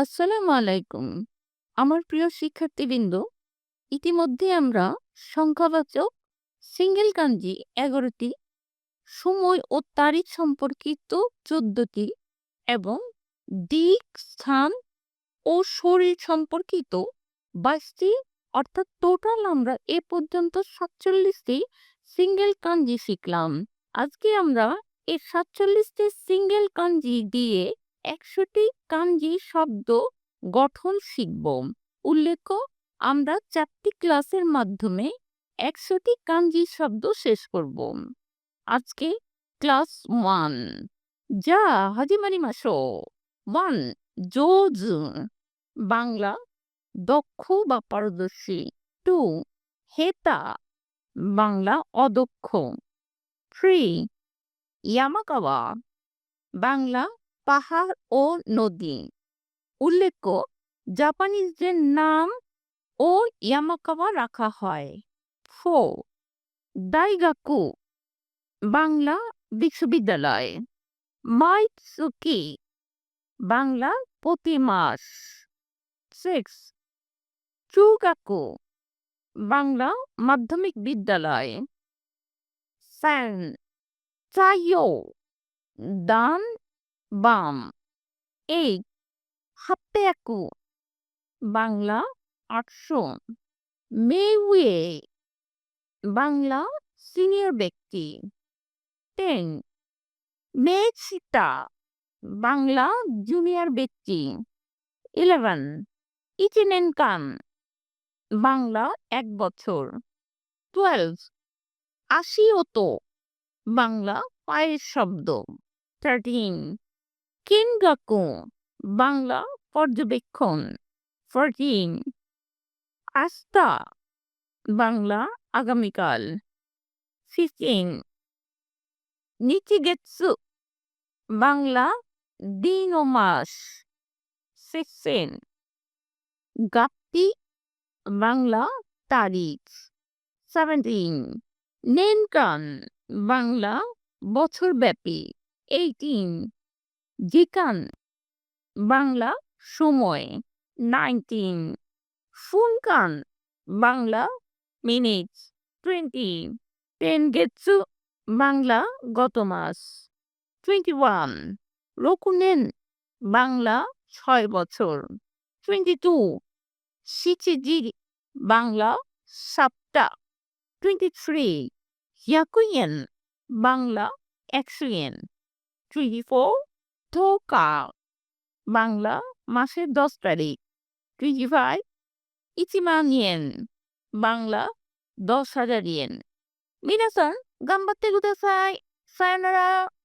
আসসালামু আলাইকুম। আমার প্রিয় শিক্ষার্থীবৃন্দ, ইতিমধ্যে আমরা সংখ্যাবাচক সিঙ্গেল কাঞ্জি এগারোটি সময় ও তারিখ সম্পর্কিত ১৪ টি এবং দিক, স্থান ও শরীর সম্পর্কিত বাইশটি অর্থাৎ টোটাল আমরা এ পর্যন্ত সাতচল্লিশটি সিঙ্গেল কাঞ্জি শিখলাম। আজকে আমরা এই সাতচল্লিশটি সিঙ্গেল কাঞ্জি দিয়ে ১০০ টি কাঞ্জি শব্দ গঠন শিখব। উল্লেখ্য, আমরা চারটি ক্লাসের মাধ্যমে একশোটি কাঞ্জি শব্দ শেষ করব। আজকে ক্লাস ওয়ান। যা হাজিমারি মাসো। 1 জোজ। বাংলা, দক্ষ বা পারদর্শী। টু, হেতা। বাংলা, অদক্ষ। 3 ইয়ামাকাওয়া। বাংলা পাহাড় ও নদী। উল্লেখ্য, জাপানিজদের নাম ও ইয়ামাকাওয়া রাখা হয়। 4 দাইগাকু, বাংলা বিশ্ববিদ্যালয়। মাইৎসুকি, বাংলা প্রতি মাস। 6 চুগাকু, বাংলা মাধ্যমিক বিদ্যালয়। স্যান চাইও ডান বাম। 8 হাপ্পেয়াকু বাংলা আটশো। মেউয়ে বাংলা সিনিয়র ব্যক্তি। 10 মেচিতা বাংলা জুনিয়র ব্যক্তি। ইলেভেন। 11 ইচিনেনকান বাংলা এক বছর। টুয়েলভ। 12 আশিওতো বাংলা পায়ের শব্দ। 13 কিনগাকু বাংলা পর্যবেক্ষণ 14 আস্থা বাংলা আগামীকাল 15 নিচিগেৎসু বাংলা দিন ও মাস 16 গাপ্তি বাংলা তারিখ 17 নেনকান বাংলা বছরব্যাপী 18 জিকান বাংলা সময় 19 ফুনকান বাংলা মিনিট 20 টেনগেৎসু বাংলা গত মাস 21 রকুনেন বাংলা ছয় বছর 22 শিচিজি বাংলা সাতটা 23 ইয়াকুইয়েন বাংলা একশো ইয়েন 24 টোকা বাংলা মাসের দশ তারিখ। 25 ইচিমান ইয়েন বাংলা দশ হাজার ইয়েন। মিনাসান গাম্বাতে গুদাসাই, সায়নারা